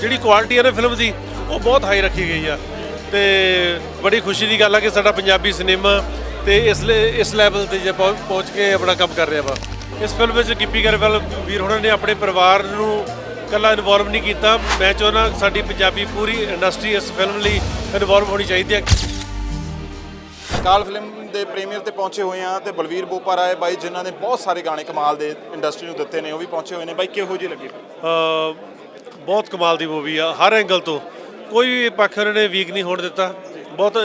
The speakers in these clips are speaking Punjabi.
ਜਿਹੜੀ ਕੁਆਲਿਟੀ ਹੈ ਨਾ ਫਿਲਮ ਦੀ ਉਹ ਬਹੁਤ ਹਾਈ ਰੱਖੀ ਗਈ ਆ। ਤੇ ਬੜੀ ਖੁਸ਼ੀ ਦੀ ਗੱਲ ਆ ਕਿ ਸਾਡਾ ਪੰਜਾਬੀ ਸਿਨੇਮਾ ਤੇ ਇਸ ਇਸ ਲੈਵਲ ਤੇ ਜੇ ਪਹੁੰ- ਪਹੁੰਚ ਕੇ ਆਪਣਾ ਕੰਮ ਕਰ ਰਿਹਾ ਵਾ। ਇਸ ਫਿਲਮ ਵਿੱਚ ਗਿੱਪੀ ਗਰੇਵਾਲ ਵੀਰ ਹੋਣਾ ਨੇ ਆਪਣੇ ਪਰਿਵਾਰ ਨੂੰ ਕੱਲਾ ਇਨਵੋਲਵ ਨਹੀਂ ਕੀਤਾ। ਮੈਂ ਚਾਹੁੰਦਾ ਸਾਡੀ ਪੰਜਾਬੀ ਪੂਰੀ ਇੰਡਸਟਰੀ ਇਸ ਫਿਲਮ ਲਈ ਇਨਵੋਲਵ ਹੋਣੀ ਚਾਹੀਦੀ ਹੈ। ਕਾਲ ਫਿਲਮ ਦੇ ਪ੍ਰੀਮੀਅਰ ਤੇ ਪਹੁੰਚੇ ਹੋਏ ਆ ਤੇ ਬਲਵੀਰ ਬੋਪਾ ਰਾਏ ਬਾਈ ਜਿਨ੍ਹਾਂ ਨੇ ਬਹੁਤ ਸਾਰੇ ਗਾਣੇ ਕਮਾਲ ਦੇ ਇੰਡਸਟਰੀ ਨੂੰ ਦਿੱਤੇ ਨੇ ਉਹ ਵੀ ਪਹੁੰਚੇ ਹੋਏ ਨੇ। ਬਾਈ ਕਿਹੋ ਜਿਹੀ ਲੱਗੀ? ਬਹੁਤ ਕਮਾਲ ਦੀ ਮੂਵੀ ਆ ਹਰ ਐਂਗਲ ਤੋਂ। ਕੋਈ ਵੀ ਪੱਖ ਉਹਨਾਂ ਨੇ ਵੀਕ ਨਹੀਂ ਹੋਣ ਦਿੱਤਾ। ਬਹੁਤ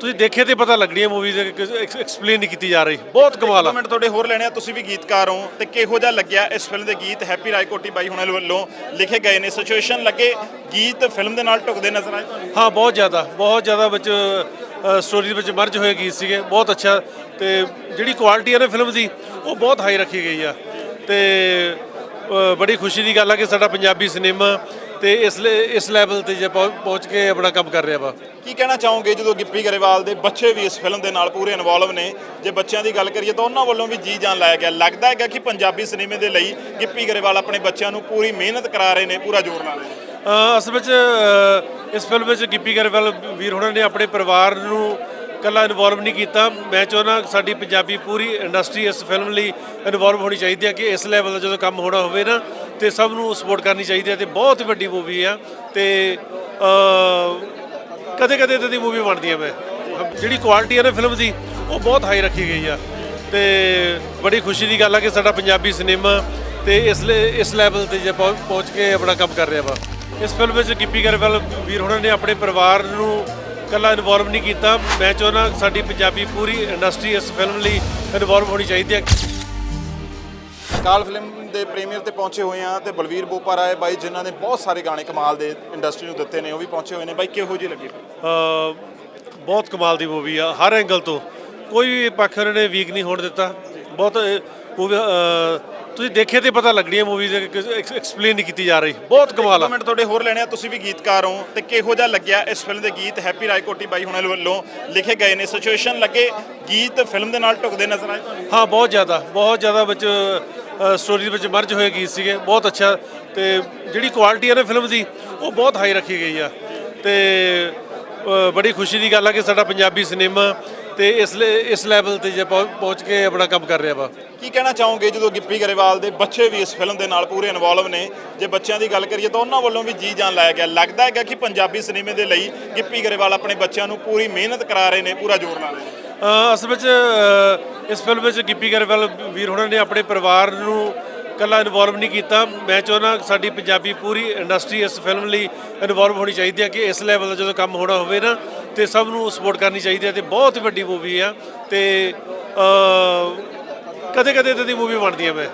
ਤੁਸੀਂ ਦੇਖੇ ਤੇ ਪਤਾ ਲੱਗਣੀ ਹੈ ਮੂਵੀ ਦੇ ਐਕਸਪਲੇਨ ਨਹੀਂ ਕੀਤੀ ਜਾ ਰਹੀ। ਬਹੁਤ ਕਮਾਲ ਆ। ਕਮੈਂਟ ਤੁਹਾਡੇ ਹੋਰ ਲੈਣੇ ਆ ਤੁਸੀਂ ਵੀ ਗੀਤਕਾਰ ਹੋ ਤੇ ਕਿਹੋ ਜਿਹਾ ਲੱਗਿਆ ਇਸ ਫਿਲਮ ਦੇ ਗੀਤ? ਹੈਪੀ ਰਾਏਕੋਟੀ ਬਾਈ ਹੁਣਾਂ ਵੱਲੋਂ ਲਿਖੇ ਗਏ ਨੇ। ਸਿਚੁਏਸ਼ਨ ਲੱਗੇ ਗੀਤ ਫਿਲਮ ਦੇ ਨਾਲ ਢੁਕਦੇ ਨਜ਼ਰ ਆਏ ਤੁਹਾਨੂੰ? ਹਾਂ ਬਹੁਤ ਜ਼ਿਆਦਾ ਬਹੁਤ ਜ਼ਿਆਦਾ ਵਿੱਚ ਸਟੋਰੀ ਦੇ ਵਿੱਚ ਮਰਜ ਹੋਏ ਗੀਤ ਸੀਗੇ। ਬਹੁਤ ਅੱਛਾ ਤੇ ਜਿਹੜੀ ਕੁਆਲਿਟੀ ਹੈ ਨਾ ਫਿਲਮ ਦੀ ਉਹ ਬਹੁਤ ਹਾਈ ਰੱਖੀ ਗਈ ਆ। ਤੇ ਬੜੀ ਖੁਸ਼ੀ ਦੀ ਗੱਲ ਆ ਕਿ ਸਾਡਾ ਪੰਜਾਬੀ ਸਿਨੇਮਾ ਤੇ ਇਸ ਇਸ ਲੈਵਲ ਤੇ ਜੇ ਪਹੁੰ- ਪਹੁੰਚ ਕੇ ਆਪਣਾ ਕੰਮ ਕਰ ਰਿਹਾ ਵਾ। ਕੀ ਕਹਿਣਾ ਚਾਹੋਗੇ ਜਦੋਂ ਗਿੱਪੀ ਗਰੇਵਾਲ ਦੇ ਬੱਚੇ ਵੀ ਇਸ ਫਿਲਮ ਦੇ ਨਾਲ ਪੂਰੇ ਇਨਵੋਲਵ ਨੇ? ਜੇ ਬੱਚਿਆਂ ਦੀ ਗੱਲ ਕਰੀਏ ਤਾਂ ਉਹਨਾਂ ਵੱਲੋਂ ਵੀ ਜੀ ਜਾਨ ਲਾਇਆ ਗਿਆ। ਲੱਗਦਾ ਹੈਗਾ ਕਿ ਪੰਜਾਬੀ ਸਿਨੇਮੇ ਦੇ ਲਈ ਗਿੱਪੀ ਗਰੇਵਾਲ ਆਪਣੇ ਬੱਚਿਆਂ ਨੂੰ ਪੂਰੀ ਮਿਹਨਤ ਕਰਾ ਰਹੇ ਨੇ ਪੂਰਾ ਜ਼ੋਰ ਲਾ ਰਹੇ ਨੇ। ਅ, ਅਸਲ ਵਿੱਚ ਇਸ ਫਿਲਮ ਵਿੱਚ ਗਿੱਪੀ ਗਰੇਵਾਲ ਵੀਰ ਹੋਣਾ ਨੇ ਆਪਣੇ ਪਰਿਵਾਰ ਨੂੰ ਕੱਲਾ ਇਨਵੋਲਵ ਨਹੀਂ ਕੀਤਾ। ਮੈਂ ਚਾਹੁੰਦਾ ਸਾਡੀ ਪੰਜਾਬੀ ਪੂਰੀ ਇੰਡਸਟਰੀ ਇਸ ਫਿਲਮ ਲਈ ਇਨਵੋਲਵ ਹੋਣੀ ਚਾਹੀਦੀ ਹੈ ਕਿ ਇਸ ਲੈਵਲ ਦਾ ਜਦੋਂ ਕੰਮ ਹੋਣਾ ਹੋਵੇ ਨਾ, ਤੇ ਸਭ ਨੂੰ ਸਪੋਰਟ ਕਰਨੀ ਚਾਹੀਦੀ ਹੈ ਤੇ ਬਹੁਤ ਵੱਡੀ ਮੂਵੀ ਆ। ਤੇ ਕਦੇ ਕਦੇ ਇਦਾਂ ਦੀ ਮੂਵੀ ਬਣਦੀ ਹੈ ਮੈਂ। ਜਿਹੜੀ ਕੁਆਲਿਟੀ ਹੈ ਨਾ ਫਿਲਮ ਦੀ, ਉਹ ਬਹੁਤ ਹਾਈ ਰੱਖੀ ਗਈ ਆ। ਤੇ ਬੜੀ ਖੁਸ਼ੀ ਦੀ ਗੱਲ ਆ ਕਿ ਸਾਡਾ ਪੰਜਾਬੀ ਸਿਨੇਮਾ ਤੇ ਇਸ ਲੇ- ਇਸ ਲੈਵਲ ਤੇ ਜੇ ਪਹੁੰ- ਪਹੁੰਚ ਕੇ ਆਪਣਾ ਕੰਮ ਕਰ ਰਿਹਾ ਵਾ। ਇਸ ਫਿਲਮ ਵਿੱਚ ਗਿੱਪੀ ਗਰੇਵਾਲ ਵੀਰ ਹੋਣਾ ਨੇ ਆਪਣੇ ਪਰਿਵਾਰ ਨੂੰ ਕੱਲਾ ਇਨਵੋਲਵ ਨਹੀਂ ਕੀਤਾ। ਮੈਂ ਚਾਹੁੰਦਾ ਸਾਡੀ ਪੰਜਾਬੀ ਪੂਰੀ ਇੰਡਸਟਰੀ ਇਸ ਫਿਲਮ ਲਈ ਇਨਵੋਲਵ ਹੋਣੀ ਚਾਹੀਦੀ ਹੈ। ਕਾਲ ਫਿਲਮ ਦੇ ਪ੍ਰੀਮੀਅਰ ਤੇ ਪਹੁੰਚੇ ਹੋਏ ਆ ਤੇ ਬਲਵੀਰ ਬੋਪਾ ਰਾਏ ਬਾਈ ਜਿਨ੍ਹਾਂ ਨੇ ਬਹੁਤ ਸਾਰੇ ਗਾਣੇ ਕਮਾਲ ਦੇ ਇੰਡਸਟਰੀ ਨੂੰ ਦਿੱਤੇ ਨੇ ਉਹ ਵੀ ਪਹੁੰਚੇ ਹੋਏ ਨੇ। ਬਾਈ ਕਿਹੋ ਜਿਹੀ ਲੱਗੀ? ਬਹੁਤ ਕਮਾਲ ਦੀ ਮੂਵੀ ਆ ਹਰ ਐਂਗਲ ਤੋਂ। ਕੋਈ ਵੀ ਪੱਖ ਨੇ ਵੀਕ ਨਹੀਂ ਹੋਣ ਦਿੱਤਾ। ਬਹੁਤ ਤੁਸੀਂ ਦੇਖੇ ਤੇ ਪਤਾ ਲੱਗਣੀ ਹੈ ਮੂਵੀ ਦੇ ਐਕਸਪਲੇਨ ਨਹੀਂ ਕੀਤੀ ਜਾ ਰਹੀ। ਬਹੁਤ ਕਮਾਲ ਆ। ਕਮੈਂਟ ਤੁਹਾਡੇ ਹੋਰ ਲੈਣੇ ਆ ਤੁਸੀਂ ਵੀ ਗੀਤਕਾਰ ਹੋ ਤੇ ਕਿਹੋ ਜਿਹਾ ਲੱਗਿਆ ਇਸ ਫਿਲਮ ਦੇ ਗੀਤ? ਹੈਪੀ ਰਾਏਕੋਟੀ ਬਾਈ ਹੁਣਾਂ ਵੱਲੋਂ ਲਿਖੇ ਗਏ ਨੇ। ਸਿਚੁਏਸ਼ਨ ਲੱਗੇ ਗੀਤ ਫਿਲਮ ਦੇ ਨਾਲ ਢੁਕਦੇ ਨਜ਼ਰ ਆਏ ਤੁਹਾਨੂੰ? ਹਾਂ ਬਹੁਤ ਜ਼ਿਆਦਾ ਬਹੁਤ ਜ਼ਿਆਦਾ ਵਿੱਚ ਸਟੋਰੀ ਦੇ ਵਿੱਚ ਮਰਜ ਹੋਏ ਗੀਤ ਸੀਗੇ ਬਹੁਤ ਅੱਛਾ ਤੇ ਜਿਹੜੀ ਕੁਆਲਿਟੀ ਹੈ ਨਾ ਫਿਲਮ ਦੀ ਉਹ ਬਹੁਤ ਹਾਈ ਰੱਖੀ ਗਈ ਆ। ਤੇ ਬੜੀ ਖੁਸ਼ੀ ਦੀ ਗੱਲ ਆ ਕਿ ਸਾਡਾ ਪੰਜਾਬੀ ਸਿਨੇਮਾ ਤੇ ਇਸ ਲੇ- ਇਸ ਲੈਵਲ ਤੇ ਜੇ ਪਹੁੰ- ਪਹੁੰਚ ਕੇ ਆਪਣਾ ਕੰਮ ਕਰ ਰਿਹਾ ਵਾ। ਕੀ ਕਹਿਣਾ ਚਾਹੋਗੇ ਜਦੋਂ ਗਿੱਪੀ ਗਰੇਵਾਲ ਦੇ ਬੱਚੇ ਵੀ ਇਸ ਫਿਲਮ ਦੇ ਨਾਲ ਪੂਰੇ ਇਨਵੋਲਵ ਨੇ? ਜੇ ਬੱਚਿਆਂ ਦੀ ਗੱਲ ਕਰੀਏ ਤਾਂ ਉਹਨਾਂ ਵੱਲੋਂ ਵੀ ਜੀ ਜਾਨ ਲਾਇਆ ਗਿਆ। ਲੱਗਦਾ ਹੈਗਾ ਕਿ ਪੰਜਾਬੀ ਸਿਨੇਮੇ ਦੇ ਲਈ ਗਿੱਪੀ ਗਰੇਵਾਲ ਆਪਣੇ ਬੱਚਿਆਂ ਨੂੰ ਪੂਰੀ ਮਿਹਨਤ ਕਰਾ ਰਹੇ ਨੇ ਪੂਰਾ ਜ਼ੋਰ ਲਾ ਰਹੇ ਨੇ। ਅ, ਅਸਲ ਵਿੱਚ ਅ, ਇਸ ਫਿਲਮ ਵਿੱਚ ਗਿੱਪੀ ਗਰੇਵਾਲ ਵੀਰ ਹੋਣਾ ਨੇ ਆਪਣੇ ਪਰਿਵਾਰ ਨੂੰ ਕੱਲਾ ਇਨਵੋਲਵ ਨਹੀਂ ਕੀਤਾ। ਮੈਂ ਚਾਹੁੰਦਾ ਸਾਡੀ ਪੰਜਾਬੀ ਪੂਰੀ ਇੰਡਸਟਰੀ ਇਸ ਫਿਲਮ ਲਈ ਇਨਵੋਲਵ ਹੋਣੀ ਚਾਹੀਦੀ ਹੈ ਕਿ ਇਸ ਲੈਵਲ ਦਾ ਜਦੋਂ ਕੰਮ ਹੋਣਾ ਹੋਵੇ ਨਾ ਤੇ ਸਭ ਨੂੰ ਸਪੋਰਟ ਕਰਨੀ ਚਾਹੀਦੀ ਹੈ ਤੇ ਬਹੁਤ ਵੱਡੀ ਮੂਵੀ ਆ ਤੇ ਕਦੇ ਕਦੇ ਇਦਾਂ ਦੀ ਮੂਵੀ ਬਣਦੀ ਹੈ ਮੈਂ।